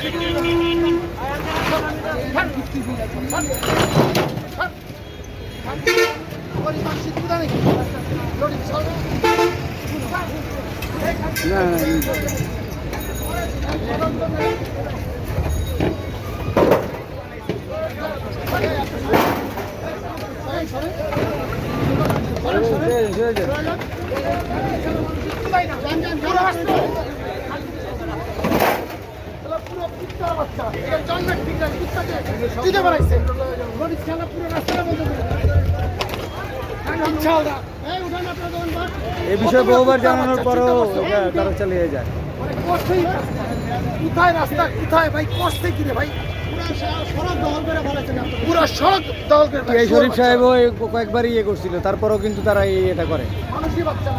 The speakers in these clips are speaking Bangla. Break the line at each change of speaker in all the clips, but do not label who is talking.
네, 네, 네. 네. 네, 네. এই বিষয়ে বহুবার জানানোর পরও তারা চালিয়ে যায়।
কোথায় রাস্তা কোথায়? ভাই কষ্টে কি রে ভাই? পুরো সড়ক দখল করে
এই শরীফ সাহেবও এই কয়েকবার ইয়ে করছিল তারপরও কিন্তু তারা এই এটা করে।
মানুষই বাচ্চা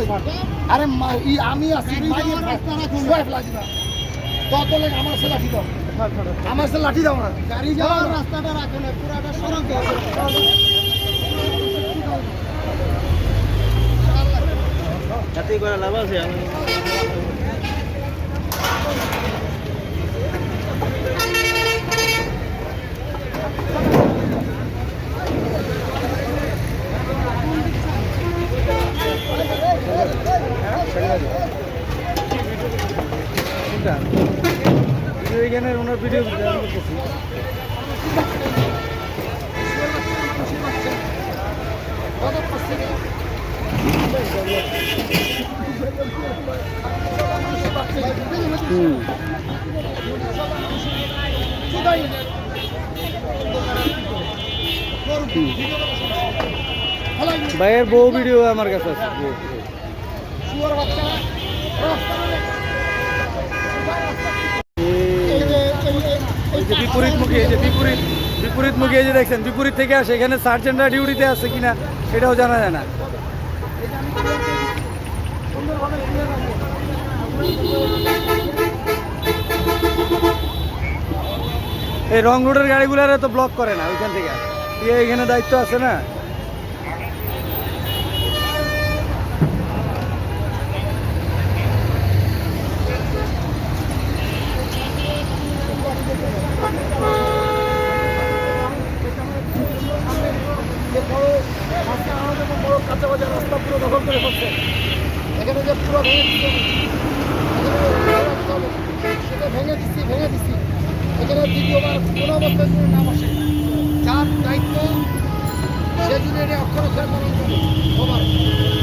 কই? আরে ই আমি আছি তত লেগে আমার সে লাঠি দাও। আমার সে লাঠি দাও না। গাড়ি যাওয়ার রাস্তাটা রাখো না পুরাটা সড়ক
যাতে করে লাভ আছে?
ভিডিও ওনার ভিডিও করতেছি ভাইয়ের বউ ভিডিও আমার কাছে আছে বউ video।
শুয়োর বাচ্চারা
এই-
এই যে এই যে
এই যে বিপরীতমুখী এই যে বিপরীত বিপরীতমুখী এই যে দেখছেন, বিপরীত থেকে আসে, এখানে সার্জেন্টরা ডিউটিতে আছে কিনা সেটাও জানা যায় না। এই রং রোডের গাড়িগুলারে তো ব্লক করে না, ওইখান থেকে। এখানে দায়িত্ব আছে না?
রাস্তা পুরো দখল করে ফেলছে। এখানে যে পুরো ভেঙে সেটা ভেঙে দিচ্ছি ভেঙে দিচ্ছি। এখানে দ্বিতীয়বার কোনো অবস্থায় কোনো নাম আসে, যার দায়িত্ব সে যদি এটা অক্ষর অক্ষরে পালন করে